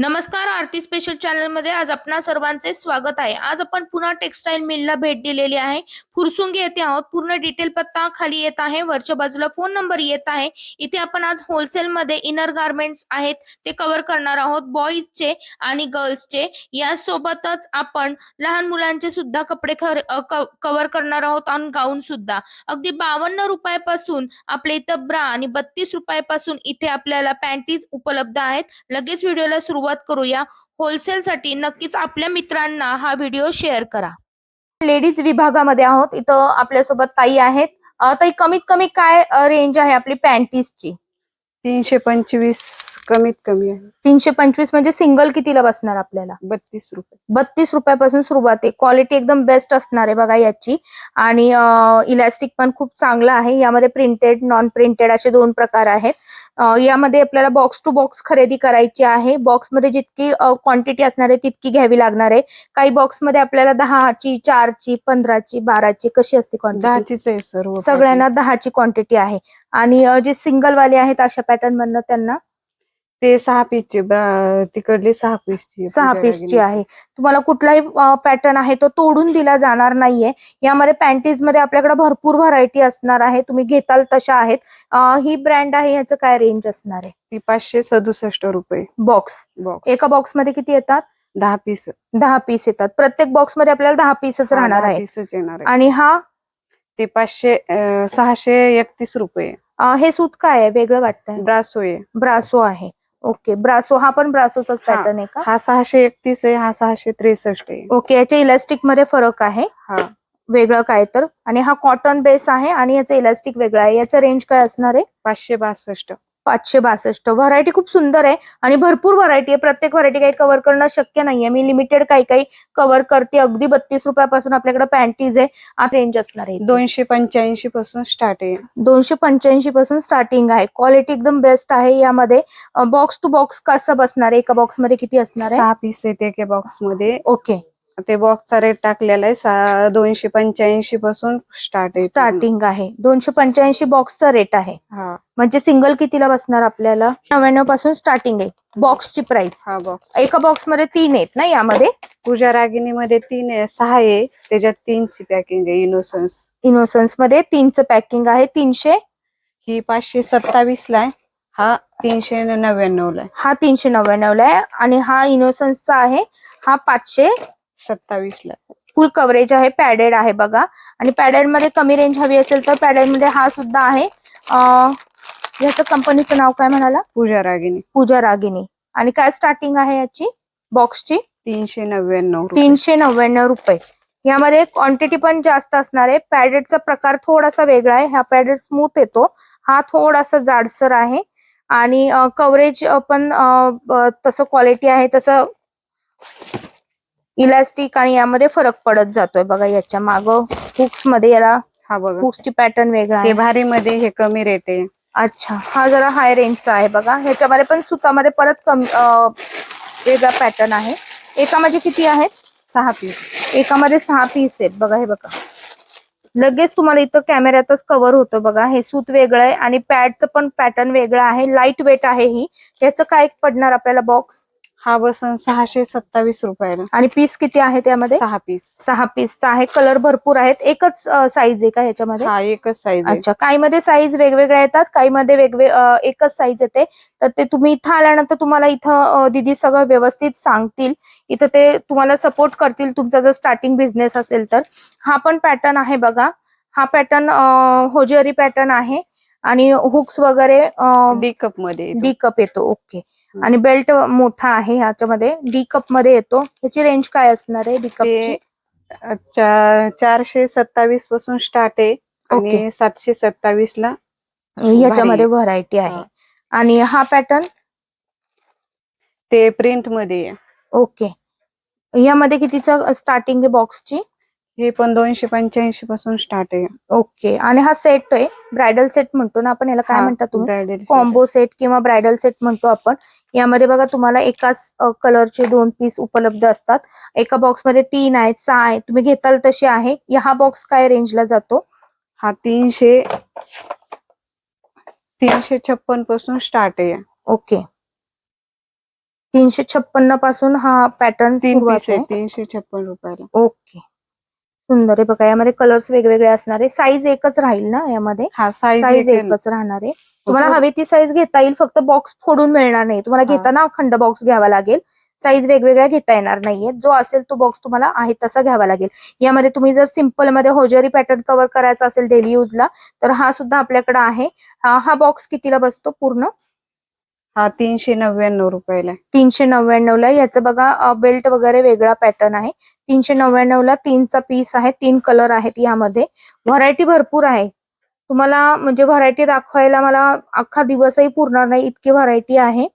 नमस्कार आरती स्पेशल चॅनलमध्ये आज आपणा सर्वांचे स्वागत आहे. आज आपण पुन्हा टेक्सटाईल मिलला भेट दिलेली आहे. फुरसुंगी येथे आहोत. पूर्ण डिटेल पत्ता खाली येत आहे. वरच्या बाजूला फोन नंबर येत आहे. इथे आपण आज होलसेलमध्ये इनर गार्मेंट्स आहेत. ते कव्हर करणार आहोत. बॉईजचे आणि गर्ल्सचे यासोबतच आपण लहान मुलांचे सुद्धा कपडे कव्हर करणार आहोत. आणि गाऊन सुद्धा. अगदी बावन्न रुपयापासून आपल्या इथं ब्रा आणि बत्तीस रुपयापासून इथे आपल्याला पॅन्टीज उपलब्ध आहेत. लगेच व्हिडिओला सुरुवात करूया. होलसेल साठी नक्कीच आपल्या मित्रांना हा व्हिडिओ शेअर करा. लेडीज विभागामध्ये आहोत. इथं आपल्यासोबत ताई आहेत. ताई कमीत कमी काय रेंज आहे आपली पॅन्टीजची तीनशे पंचवीस कमीत कमी आहे. तीनशे पंचवीस म्हणजे सिंगल कितीला बसणार आपल्याला? बत्तीस रुपये. बत्तीस रुपयापासून सुरुवात आहे. क्वालिटी एकदम बेस्ट असणार आहे बघा याची. आणि इलास्टिक पण खूप चांगला आहे. यामध्ये प्रिंटेड नॉन प्रिंटेड असे दोन प्रकार आहेत. यामध्ये आपल्याला बॉक्स टू बॉक्स खरेदी करायची आहे. बॉक्समध्ये जितकी क्वांटिटी असणार आहे तितकी घ्यावी लागणार आहे. काही बॉक्समध्ये आपल्याला दहाची चारची पंधराची बाराची कशी असते क्वांटिटी दहाचीच आहे सर्व सगळ्यांना दहाची क्वांटिटी आहे. आणि जे सिंगल वाले आहेत अशा पॅटर्न मधनं त्यांना ते सहा पीसचे तिकडली सहा पीसची सहा पीसची आहे. तुम्हाला कुठलाही पॅटर्न आहे तो तोडून दिला जाणार नाहीये. यामध्ये पॅन्टीजमध्ये आपल्याकडे भरपूर व्हरायटी असणार आहे. तुम्ही घेताल तशा आहेत. ही ब्रँड आहे याचं काय रेंज असणार आहे? ती पाचशे सदुसष्ट रुपये. बॉक्स बॉक्स एका बॉक्समध्ये किती येतात? दहा पीस दहा पीस येतात. प्रत्येक बॉक्समध्ये आपल्याला दहा पीसच राहणार आहे आणि हा? ते पाचशे सहाशे एकतीस रुपये. अं, हे सूत काय आहे? वेगळं वाटतंय. ब्रासो आहे. ब्रासो आहे. ओके ब्रासो हा पण ब्रासोचाच हा. पॅटर्न आहे का? हा सहाशे एकतीस आहे हा सहाशे त्रेसष्ट आहे. ओके याच्या इलास्टिकमध्ये फरक आहे. हा. वेगळं काय तर. आणि हा कॉटन बेस आहे आणि याचं इलास्टिक वेगळं आहे. याचं रेंज काय असणार आहे? पाचशे बासष्ट. पाचशे बासष्ट. व्हरायटी खूप सुंदर आहे आणि भरपूर व्हरायटी आहे. प्रत्येक व्हरायटी काही कव्हर करणं शक्य नाहीये. मी लिमिटेड काही काही कव्हर करते. अगदी बत्तीस रुपयापासून आपल्याकडे पॅन्टीज आहे. आ रेंज असणार आहे. दोनशे पंच्याऐंशी पासून स्टार्ट आहे. दोनशे पंच्याऐंशी पासून स्टार्टिंग आहे. क्वालिटी एकदम बेस्ट आहे यामध्ये. बॉक्स टू बॉक्स कसं बसणार आहे? एका बॉक्समध्ये किती असणार आहे? सहा पीस आहेत एका बॉक्समध्ये. ओके ते बॉक्सचा रेट टाकलेला आहे. दोनशे पंच्याऐंशी पासून स्टार्ट आहे. स्टार्टिंग आहे. दोनशे पंच्याऐंशी बॉक्सचा रेट आहे. हा. म्हणजे सिंगल कितीला बसणार आपल्याला? नव्याण्णवपासून स्टार्टिंग आहे. बॉक्सची प्राइस हा बॉक्स एका बॉक्समध्ये तीन आहेत ना यामध्ये? पूजा रागिनी मध्ये तीन आहे सहा आहे. त्याच्यात तीनची पॅकिंग आहे इनोसन्स इनोसन्समध्ये तीनचं पॅकिंग आहे तीनशे? ही पाचशे सत्तावीस ला आहे. हा तीनशे नव्याण्णव ला आहे. हा तीनशे नव्याण्णवला आहे. आणि हा इनोसन्सचा आहे. हा पाचशे सत्तावीस ला आहे. फुल कव्हरेज आहे पॅडेड आहे बघा. आणि पॅडेडमध्ये कमी रेंज हवी असेल तर पॅडेडमध्ये हा सुद्धा आहे. अं, याचं कंपनीचं नाव काय म्हणाला? पूजा रागिनी. पूजा रागिनी. आणि काय स्टार्टिंग आहे याची? बॉक्सची तीनशे नव्याण्णव. तीनशे नव्याण्णव रुपये. यामध्ये क्वांटिटी पण जास्त असणार आहे. पॅडेडचा प्रकार थोडासा वेगळा आहे. हा पॅडेड स्मूथ येतो. हा थोडासा जाडसर आहे. आणि कव्हरेज पण तसं क्वालिटी आहे तसं इलास्टिक आणि यामध्ये फरक पडत जातोय. बघा याच्या माग हुक्समध्ये याला हा बघा. हुक्सची पॅटर्न वेगळा आहे. भारी मध्ये हे कमी रेट आहे. अच्छा हा जरा हाय रेंजचा आहे बघा. ह्याच्यामध्ये पण सुतामध्ये परत कमी वेगळा पॅटर्न आहे. एकामध्ये किती आहेत? सहा पीस एकामध्ये सहा पीस आहेत. बघा हे बघा. लगेच तुम्हाला इथं कॅमेऱ्यातच कव्हर होतं बघा. हे सूत वेगळं आहे आणि पॅडचं पण पॅटर्न वेगळं आहे. लाइट वेट आहे ही. याचं काय पडणार आपल्याला बॉक्स हा बसन सहाशे सत्तावीस रुपयाला. आणि पीस किती आहे त्यामध्ये सहा पीस सहा पीसचा आहे. कलर भरपूर आहेत. एकच साईज आहे का ह्याच्यामध्ये? हा एकच साईज अच्छा. काही मध्ये साईज वेगवेगळ्या येतात काही मध्ये वेगवे एकच साईज येते. तर ते तुम्ही इथं आल्यानंतर तुम्हाला इथं दिदी सगळं व्यवस्थित सांगतील. इथं ते तुम्हाला सपोर्ट करतील. तुमचा जर स्टार्टिंग बिझनेस असेल तर. हा पण पॅटर्न आहे बघा. हा पॅटर्न होजिअरी पॅटर्न आहे. आणि हुक्स वगैरे डी कपमध्ये. डी कप येतो. ओके आणि बेल्ट मोठा आहे ह्याच्यामध्ये. डी कपमध्ये येतो. ह्याची रेंज काय असणार आहे डी कपची चा- चारशे सत्तावीसपासून स्टार्ट आहे. ओके. आणि सातशे सत्तावीस ला ह्याच्यामध्ये भारी व्हरायटी आहे. आणि हा पॅटर्न ते प्रिंटमध्ये. ओके यामध्ये कितीचं स्टार्टिंग आहे बॉक्सची हे पण दोनशे पंच्याऐंशी पासून स्टार्ट आहे. ओके. आणि हा सेट आहे ब्रायडल सेट म्हणतो ना आपण याला काय हा, म्हणता तुम्ही? bridal set. कॉम्बो सेट किंवा ब्रायडल सेट म्हणतो आपण. यामध्ये बघा तुम्हाला एकाच कलरचे दोन पीस उपलब्ध असतात. एका बॉक्समध्ये तीन आहेत सहा आहेत. तुम्ही घेताल तसे आहे. या हा बॉक्स काय रेंजला जातो? हा तीनशे तीनशे छप्पनपासून स्टार्ट आहे. ओके. तीनशे छप्पन्नपासून हा पॅटर्न तीन सुरुवात पीस आहे आहे. तीनशे छप्पन रुपयाला. ओके. सुंदर आहे बघा यामध्ये कलर्स वेगवेगळे असणार. आहे साईज एकच राहील ना यामध्ये? हा साईज एकच राहणार आहे. तुम्हाला. हवी ती साईज घेता येईल फक्त बॉक्स फोडून मिळणार नाही. तुम्हाला. घेताना अखंड बॉक्स घ्यावा लागेल. साईज वेगवेगळ्या घेता येणार नाहीये जो असेल तो बॉक्स तुम्हाला आहे तसा घ्यावा लागेल. यामध्ये तुम्ही जर सिंपलमध्ये होजरी पॅटर्न कव्हर करायचा असेल डेली यूजला तर हा सुद्धा आपल्याकडे आहे. हा बॉक्स कितीला बसतो पूर्ण? हा तीनशे नव्याण्णव रुपयाला आहे. तीनशे नव्याण्णव ला याचं बघा बेल्ट वगैरे वेगळा पॅटर्न आहे. तीनशे नव्याण्णव ला तीनचा पीस आहे तीन कलर आहेत यामध्ये. व्हरायटी भरपूर आहे. तुम्हाला म्हणजे व्हरायटी दाखवायला मला अख्खा दिवसही पुरणार नाही इतकी व्हरायटी आहे.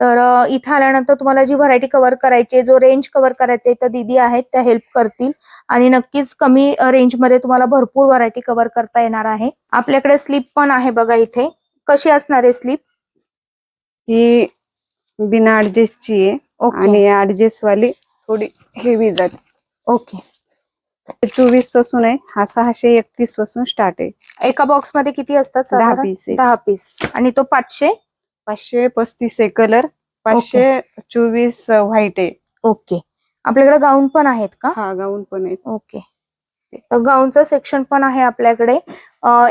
तर अ, इथं आल्यानंतर तुम्हाला जी व्हरायटी कव्हर करायची आहे, जो रेंज कव्हर करायचे तर दिदी आहेत त्या हेल्प करतील. आणि नक्कीच कमी रेंजमध्ये तुम्हाला भरपूर व्हरायटी कव्हर करता येणार आहे. आपल्याकडे स्लीप पण आहे बघा इथे. कशी असणार आहे स्लीप ही बिना ऍडजस्टची आहे. ओके आणि ऍडजस्ट वाली थोडी हेवी जाते. ओके चोवीसपासून आहे. हा सहाशे एकतीसपासून स्टार्ट आहे. एका बॉक्समध्ये किती असतात दहा साधारण? पीस आहे. दहा पीस आणि तो पाचशे? पाचशे पस्तीस आहे कलर पाचशे चोवीस व्हाईट आहे. ओके आपल्याकडे गाऊन पण आहेत का? हा गाऊन पण आहे ओके गाऊनचं सेक्शन पण आहे आपल्याकडे.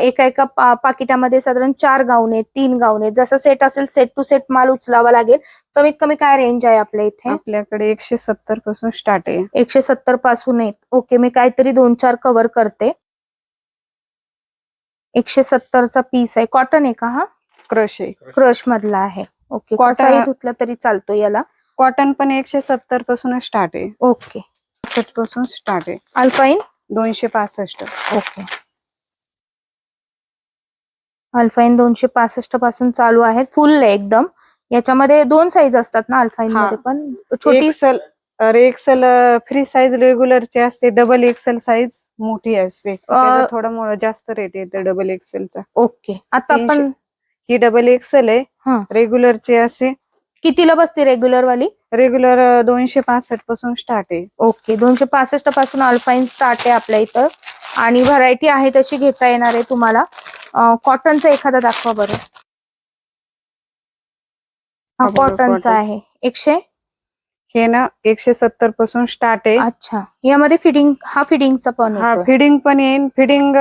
एका एका पा- पाकिटामध्ये साधारण चार गाऊन आहेत तीन गाऊन आहेत. जसं सेट असेल सेट टू सेट माल उचलावा लागेल. कमीत कमी काय रेंज आहे आपल्या इथे? आपल्याकडे एकशे सत्तरपासून स्टार्ट आहे. एकशे सत्तरपासून आहेत ओके मी काहीतरी दोन चार कव्हर करते. एकशे सत्तरचा पीस आहे. कॉटन आहे का हा? क्रश आहे. क्रश मधला आहे. ओके कसाही धुतला तरी चालतो याला. कॉटन पण एकशे सत्तरपासून स्टार्ट आहे. ओके पासून स्टार्ट आहे. अल्पाईन दोनशे पासष्ट. ओके. अल्फाईन दोनशे पासष्टपासून चालू आहे. फुल आहे एकदम. याच्यामध्ये दोन साईज असतात ना अल्फाईन. मध्ये पण? छोटी? एक्सल अरे एक्सल फ्री साईज रेग्युलरची असते. डबल एक्सेल साईज मोठी असते. त्याचा थोडा मोठा जास्त रेट येते डबल एक्सेलचा ओके. आता आपण. ही डबल एक्सेल. आहे. रेग्युलरची असे. कितीला बसते रेग्युलर वाली? रेग्युलर दोनशे पासष्टपासून स्टार्ट आहे. ओके दोनशे पासष्टपासून अल्फाईन स्टार्ट आहे आपल्या इथं. आणि व्हरायटी आहे तशी घेता येणार आहे तुम्हाला. कॉटनचा एखादा दाखवा बरं. हा कॉटनचा cotton. आहे. एकशे? हे ना एकशे सत्तरपासून स्टार्ट आहे. अच्छा. यामध्ये फिडिंग हा फिडिंगचा पण हा येतोय. फिडिंग पण येईल फिडिंग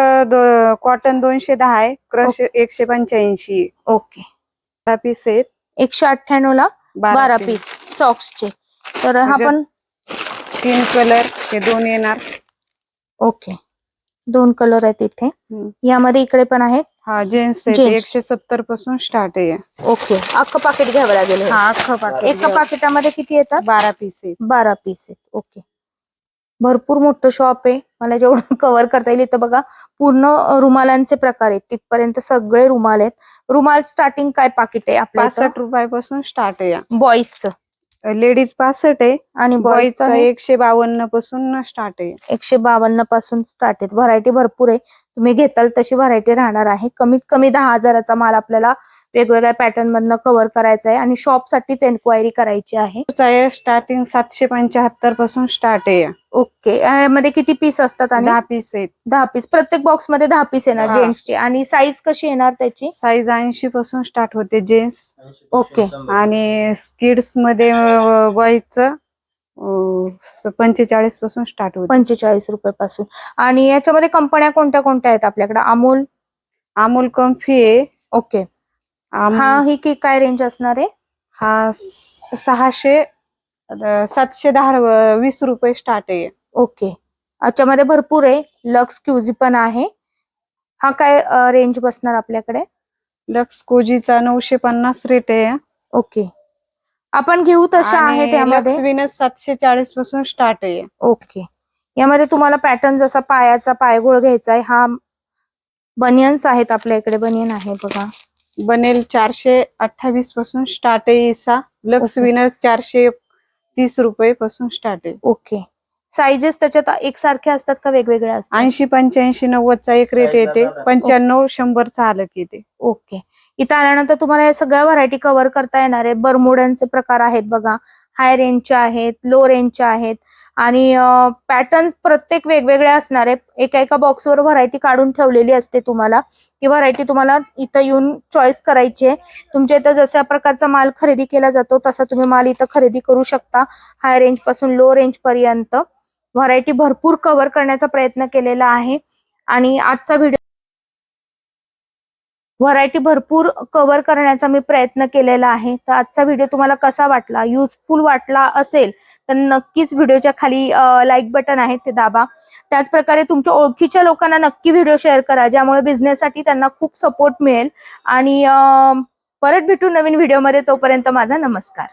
कॉटन दोनशे दहा आहे. क्रश एकशे पंच्याऐंशी. ओके पीस आहेत. एकशे अठ्ठ्याण्णव ला बारा पीस सॉक्सचे तर हा त्याच्यात- पण तीन कलर हे दोन येणार. ओके दोन कलर आहेत इथे. यामध्ये इकडे पण आहेत. हा जेंट्स. एकशे सत्तरपासून स्टार्ट आहे. ओके अख्खं पाकिट घ्यावं लागेल अख्खं पाकिट एका. पाकिटामध्ये किती येतात? बारा पीस आहेत. बारा पीस आहेत. ओके भरपूर मोठं शॉप आहे. मला जेवढं कव्हर करता येईल इथं बघा पूर्ण रुमालांचे प्रकार आहेत. तिथपर्यंत सगळे रुमाल आहेत. रुमाल स्टार्टिंग काय पाकिट आहे आपल्या पासष्ट रुपयापासून स्टार्ट आहे बॉईजचं लेडीज पासष्ट आहे. आणि बॉईजचा एकशे बावन्नपासून स्टार्ट आहे. एकशे बावन्नपासून स्टार्ट आहेत. व्हरायटी भरपूर आहे. तुम्ही घेताल तशी व्हरायटी राहणार आहे. कमीत कमी दहा हजाराचा माल आपल्याला वेगवेगळ्या पॅटर्न मधनं कव्हर करायचा आहे आणि शॉप साठीच एन्क्वायरी करायची आहे. स्टार्टिंग सातशे पंच्याहत्तरपासून स्टार्ट आहे. ओके यामध्ये किती पीस असतात आणि? दहा पीस आहेत. दहा पीस प्रत्येक बॉक्समध्ये दहा पीस येणार. जेंट्सचे आणि साईज कशी येणार त्याची? साईज ऐंशी पासून स्टार्ट होते जेंट्स ओके आणि स्किड्समध्ये बॉईजचं पंचेचाळीसपासून स्टार्ट होते. पंचेचाळीस रुपये पासून. आणि याच्यामध्ये कंपन्या कोणत्या कोणत्या आहेत आपल्याकडे? अमोल? अमोल कम्फी आहे. ओके हा ही की काय रेंज असणार आहे? हा स- सहाशे अ, सातशे दहा रु- वीस रुपये स्टार्ट आहे. ओके याच्यामध्ये भरपूर आहे. लक्स क्युझी पण आहे. हा काय रेंज बसणार आपल्याकडे? लक्स कोजीचा नऊशे पन्नास रेट आहे. ओके आपण घेऊ तशा आहे त्यामध्ये? विनस सातशे चाळीसपासून स्टार्ट आहे. ओके यामध्ये तुम्हाला पॅटर्न जसा पायाचा पायगोळ घ्यायचा आहे हा बनियन्स आहेत आपल्या इकडे. बनियन आहे बघा. बनेल चारशे अठ्ठावीसपासून स्टार्ट आहे इसा. लक्स. विनस चारशे तीस रुपये पासून स्टार्ट आहे. ओके. साईजेस त्याच्यात एकसारखे असतात का वेगवेगळे असतात? ऐंशी पंच्याऐंशी नव्वदचा एक रेट येते. पंच्याण्णव शंभरचा अलग येते. ओके. इथं आल्यानंतर तुम्हाला या सगळ्या व्हरायटी कव्हर करता येणार आहे. बरमुडांचे प्रकार आहेत बघा. हाय रेंजचे आहेत लो रेंजचे आहेत. आणि पॅटर्न्स प्रत्येक वेगवेगळे असणार आहे एका एका बॉक्सवर व्हरायटी काढून ठेवलेली असते तुम्हाला. ती व्हरायटी तुम्हाला इथं येऊन चॉईस करायची आहे. तुमच्या इथं जशा प्रकारचा माल खरेदी केला जातो तसा तुम्ही माल इथं खरेदी करू शकता. हाय रेंजपासून लो रेंज पर्यंत. व्हरायटी भरपूर कव्हर करण्याचा प्रयत्न केलेला आहे. आणि आजचा व्हिडिओ व्हरायटी भरपूर कव्हर करण्याचा मी प्रयत्न केलेला आहे. तर आजचा व्हिडिओ तुम्हाला कसा वाटला युजफुल वाटला असेल तर नक्कीच व्हिडिओच्या खाली लाईक बटन आहे ते दाबा. त्याचप्रकारे तुमच्या ओळखीच्या लोकांना नक्की व्हिडिओ शेअर करा ज्यामुळे बिझनेससाठी त्यांना खूप सपोर्ट मिळेल. आणि परत भेटू नवीन व्हिडिओमध्ये तोपर्यंत माझा नमस्कार.